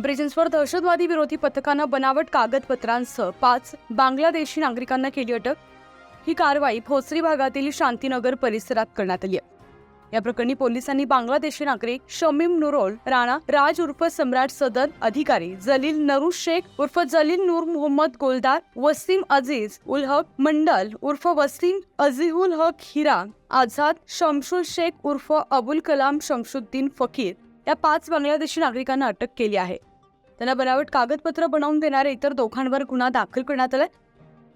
पिंपरी चिंचवड दहशतवादी विरोधी पथकानं बनावट कागदपत्रांसह पाच बांगलादेशी नागरिकांना केली अटक. ही कारवाई भोसरी भागातील शांतीनगर परिसरात करण्यात आली आहे. या प्रकरणी पोलिसांनी बांगलादेशी नागरिक शमीम नुरोल राणा राज उर्फ सम्राट सदर अधिकारी जलील नरू शेख उर्फ जलील नूर मोहम्मद गोलदार वसीम अजीज उल हक मंडल उर्फ वसीम अझीहुल हक हिरा आझाद शमशुल शेख उर्फ अबुल कलाम शमशुद्दीन फकीर या पाच बांगलादेशी नागरिकांना अटक केली आहे. त्यांना बनावट कागदपत्र बनवून देणाऱ्या इतर दोघांवर गुन्हा दाखल करण्यात आलाय.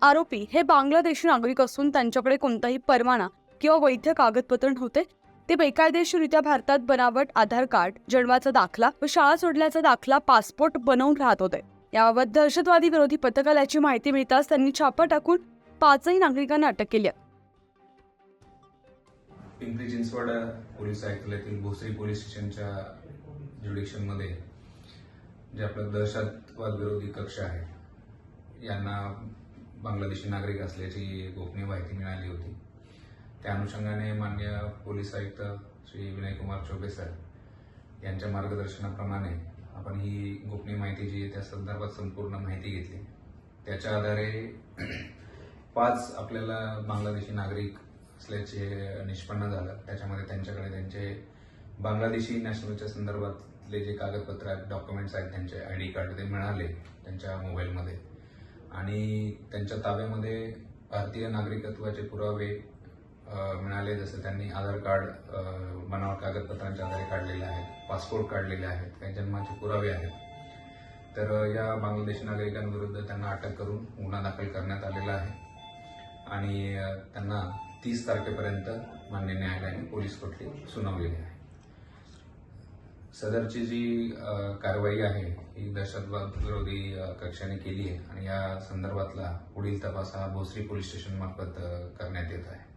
आरोपी हे बांगलादेशी नागरिक असून त्यांच्याकडे कोणताही परवाना किंवा वैध कागदपत्र नव्हते. ते बेकायदेशीररित्या भारतात बनावट आधार कार्ड जन्माचा दाखला व शाळा सोडल्याचा दाखला पासपोर्ट बनवून राहत होते. याबाबत दहशतवादी विरोधी पथकाला याची माहिती मिळताच त्यांनी छापा टाकून पाचही नागरिकांना अटक केली पिंपरी चिंचवड पोलीस आयुक्तालयातील भोसरी पोलीस स्टेशनच्या ज्युडिक्शनमध्ये जे आपलं दहशतवाद विरोधी कक्ष आहे यांना बांगलादेशी नागरिक असल्याची गोपनीय माहिती मिळाली होती. त्या अनुषंगाने मान्य पोलीस आयुक्त श्री विनयकुमार चौबे सर यांच्या मार्गदर्शनाप्रमाणे आपण ही गोपनीय माहिती जी आहे त्या संदर्भात संपूर्ण माहिती घेतली त्याच्या आधारे पाच आपल्याला बांगलादेशी नागरिक असल्याचे निष्पन्न झालं. त्याच्यामध्ये त्यांच्याकडे त्यांचे बांगलादेशी नॅशनलच्या संदर्भातले जे कागदपत्र आहेत डॉक्युमेंट्स आहेत त्यांचे आय डी कार्ड ते मिळाले त्यांच्या मोबाईलमध्ये आणि त्यांच्या ताब्यामध्ये भारतीय नागरिकत्वाचे पुरावे मिळाले. जसं त्यांनी आधार कार्ड बनावट कागदपत्रांच्या आधारे काढलेले आहेत पासपोर्ट काढलेले आहेत काही जन्माचे पुरावे आहेत. तर या बांगलादेशी नागरिकांविरुद्ध त्यांना अटक करून गुन्हा दाखल करण्यात आलेला आहे. आणि त्यांना तीस तारखेपर्यंत मान्य न्यायालयाने पोलीस कोठली सुनावलेली आहे. सदरची जी कारवाई आहे ही दहशतवाद विरोधी कक्षाने केली आहे आणि या संदर्भातला पुढील तपास हा भोसरी पोलीस स्टेशन मार्फत करण्यात येत आहे.